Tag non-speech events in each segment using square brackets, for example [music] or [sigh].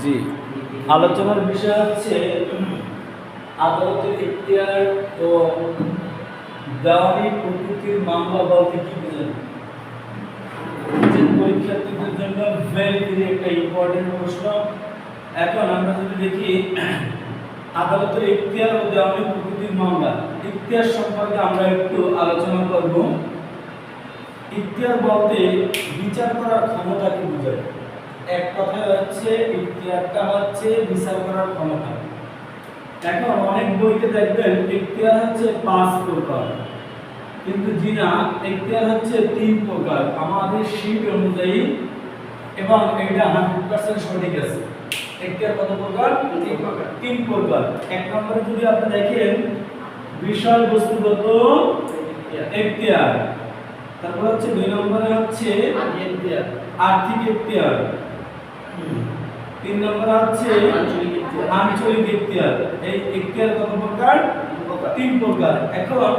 জি। আলোচনার বিষয় হচ্ছে, আদালতের ইখতিয়ার ও দেওয়ানি প্রকৃতির মামলা বলতে কি বোঝেন পরীক্ষার্থীদের জন্য ভেরি একটা ইম্পর্টেন্ট প্রশ্ন। এখন আমরা যদি দেখি, আদালতের ইখতিয়ার ও দেওয়ানি প্রকৃতির মামলা। ইখতিয়ার সম্পর্কে আমরা একটু আলোচনা করব। ইখতিয়ার বলতে বিচার করার ক্ষমতাকে বোঝায়? এক কথায় হচ্ছে ইখতিয়ারটা হচ্ছে বিচার করার ক্ষমতা। এখন অনেক বইতে দেখবেন ইখতিয়ার হচ্ছে পাঁচ প্রকার। কিন্তু জিনা ইখতিয়ার হচ্ছে তিন প্রকার। আমাদের শীট অনুযায়ী এবং এটা হান্ড্রেড পার্সেন্ট সঠিক আছে। ইখতিয়ার কত প্রকার? তিন প্রকার। তিন প্রকার। এক নম্বরে যদি আপনি দেখেন বিষয় বস্তুগত ইখতিয়ার তারপর হচ্ছে দুই নম্বরে হচ্ছে আর্থিক ইখতিয়ার তিন নম্বরে হচ্ছে আঞ্চলিক ইখতিয়ার। এই ইখতিয়ার কত প্রকার? তিন প্রকার। এখন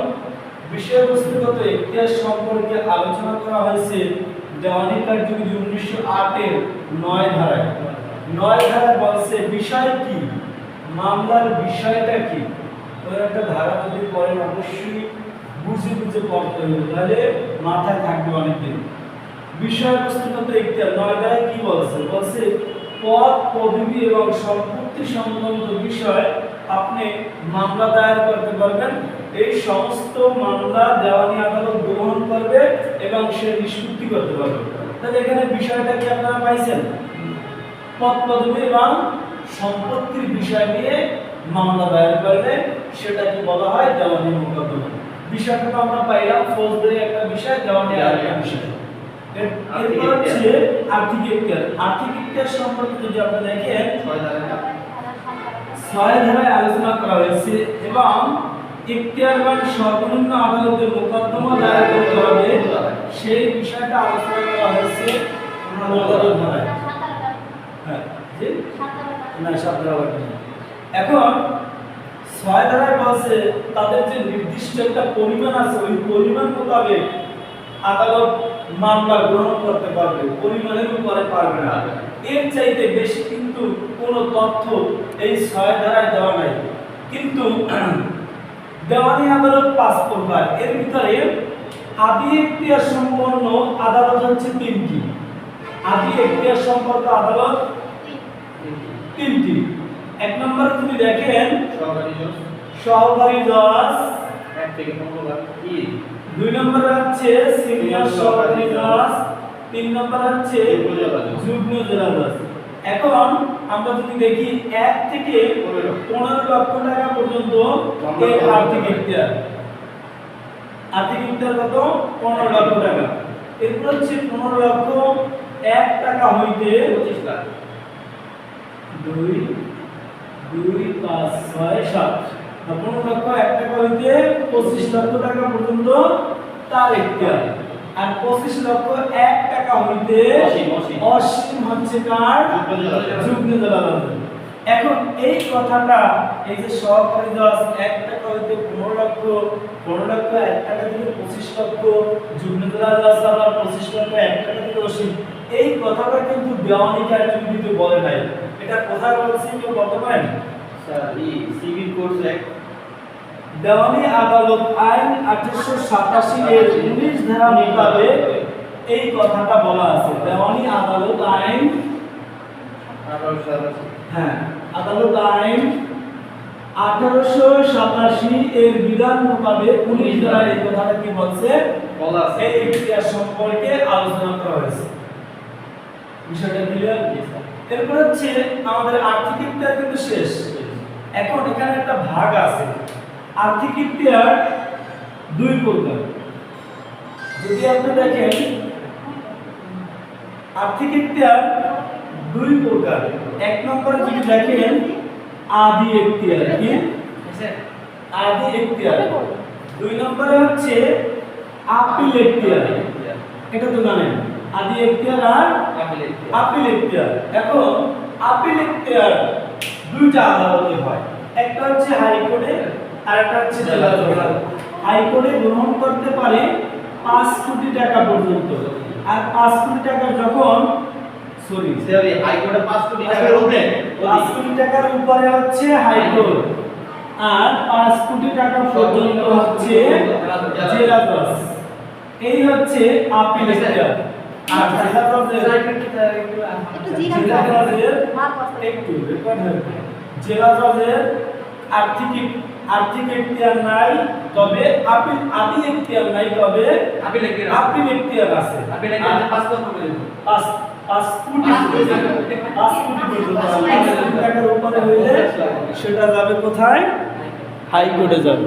বিষয়বস্তুগত ইতিহাস সম্পর্কে আলোচনা করা হয়েছে দেওয়ানি কার্যবিধি উনিশশো আটের নয় ধারায়। নয় ধারায় বলছে, বিষয় কি? মামলার বিষয়টা কি? ওই একটা ধারা যদি পড়েন, অবশ্যই বুঝে বুঝে পড়তে হবে। তাহলে মাথায় থাকবে অনেকদিন। বিষয়বস্তুগত ইতিহাস নয় ধারায় কি বলছে বলছে পদ পদবি এবং সম্পত্তি সংক্রান্ত বিষয় আপনি মামলা দায়ের করতে পারবেন। এই সমস্ত মামলা দেওয়ানি আদালত গ্রহণ করবে এবং সে নিষ্পত্তি করতে পারবে। তাহলে এখানে বিষয়টা কি আপনারা পাইছেন? পদ পদবি এবং সম্পত্তির বিষয় নিয়ে মামলা দায়ের করলে সেটাকে বলা হয় দেওয়ানি মোকদ্দমা। বিষয়টা আমরা পাইলাম, ফৌজদারি একটা বিষয়, দেওয়ানি আর একটা বিষয়। এরপর হচ্ছে আর্থিক ইখতিয়ার আর্থিক ইখতিয়ার সম্পর্কে যদি আপনি দেখেন ছয় ধারায়। আলোচনা করা হয়েছে এবং ইখতিয়ারবান সর্বনিম্ন আদালতে মোকদ্দমা দায়ের করতে হবে। সেই বিষয়টা আলোচনা করা হয়েছে হ্যাঁ। এখন ছয় ধারায় বলছে তাদের যে নির্দিষ্ট একটা পরিমাণ আছে ওই পরিমাণ মোতাবেক আদালত মামলা গ্রহণ করতে পারবে পরিমাণের উপরে পারবে না। এর চাইতে বেশি কিন্তু কোনো তথ্য এই ছয় ধারায় দেওয়া নাই। কিন্তু [clears throat] দেওয়ানি আদালত পাঁচ প্রকার। এর ভিতরে আদি এখতিয়ার সম্পন্ন আদালত হচ্ছে তিনটি। আদি এখতিয়ার সম্পর্ক আদালত তিনটি। এক নম্বরে তুমি দেখেন সহকারী জজ। দুই নম্বরে হচ্ছে সিনিয়র সহকারী জজ তিন নম্বর হচ্ছে যুগ্ম জেলা জজ এখন আমরা যদি দেখি এক থেকে পনেরো লক্ষ টাকা পর্যন্ত এই আর্থিক ইখতিয়ার আর্থিক ইখতিয়ার কত? পনেরো লক্ষ টাকা। এরপর হচ্ছে পনেরো লক্ষ এক টাকা হইতে দুই দুই পাঁচ ছয় সাত। পনেরো লক্ষ পঁচিশ লক্ষ টাকা পর্যন্ত তার ইখতিয়ার আর পঁচিশ লক্ষ এক টাকা হইতে অসীম, হচ্ছে কার? যুগ্ম জেলাদল এখন এই কথাটা এই যে সহকারী জজ এক টাকা হইতে পনেরো লক্ষ পনেরো লক্ষ এক টাকা থেকে পঁচিশ লক্ষ যুগ্ম জেলাদল আবার পঁচিশ লক্ষ এক টাকা থেকে অসীম। এই কথাটা কিন্তু দেওয়ানি কার্যবিধিতে বলে নাই। এটা কোথায় বলছে কেউ বলতে পারেন? দেওয়ানি আদালত আইন আঠারোশো সাতাশি এর উনিশ ধারা মোতাবেক এই কথাটা বলা আছে। দেওয়ানি আদালত আইন হ্যাঁ আদালত আইন আঠারোশো সাতাশি এর বিধান মোতাবেক উনিশ ধারা এই কথাটা কি বলছে? এই ইতিহাস সম্পর্কে আলোচনা করা হয়েছে। বিষয়টা ক্লিয়ার এরপর হচ্ছে আমাদের আর্থিক ইতিহাস কিন্তু শেষ। এখন এখানে একটা ভাগ আছে। আর্থিক ইতিহাস দুই প্রকার। যদি আপনি দেখেন আর্থিক ইতিহাস দুই প্রকার। এক নম্বরে যদি দেখেন আদি ইতিহাস কি? আদি ইতিহাস দুই নম্বরে হচ্ছে আপিল ইতিহাস এটা তো জানেন। আদি ইতিহাস আর আপিল ইখতিয়ার এখন আপিল ইখতিয়ার দুইটা আদালতে হয়। একটা হচ্ছে হাইকোর্টে আর একটা হচ্ছে জেলা জজ হাইকোর্টে গ্রহণ করতে পারে পাঁচ কোটি টাকা পর্যন্ত আর পাঁচ কোটি টাকা যখন সরি সরি হাইকোর্টে 5 কোটি টাকার উপরে পাঁচ কোটি টাকার উপরে হচ্ছে হাইকোর্ট আর পাঁচ কোটি টাকা পর্যন্ত হচ্ছে জেলা জজ এই হচ্ছে আপিল আর জেলা জজের একটু হয়ে। জেলা জজের আর্থিক আর্থিক এখতিয়ার নাই তবে আপিল আদি এখতিয়ার নাই তবে আপিল এখতিয়ার। আপিল এখতিয়ার আছে। আপনি এখতিয়ার 5 কোটি পর্যন্ত পাঁচ পাঁচ কোটি পাঁচ কোটি। পর্যন্ত টাকার উপরে হইলে সেটা যাবে কোথায়? হাইকোর্টে যাবে।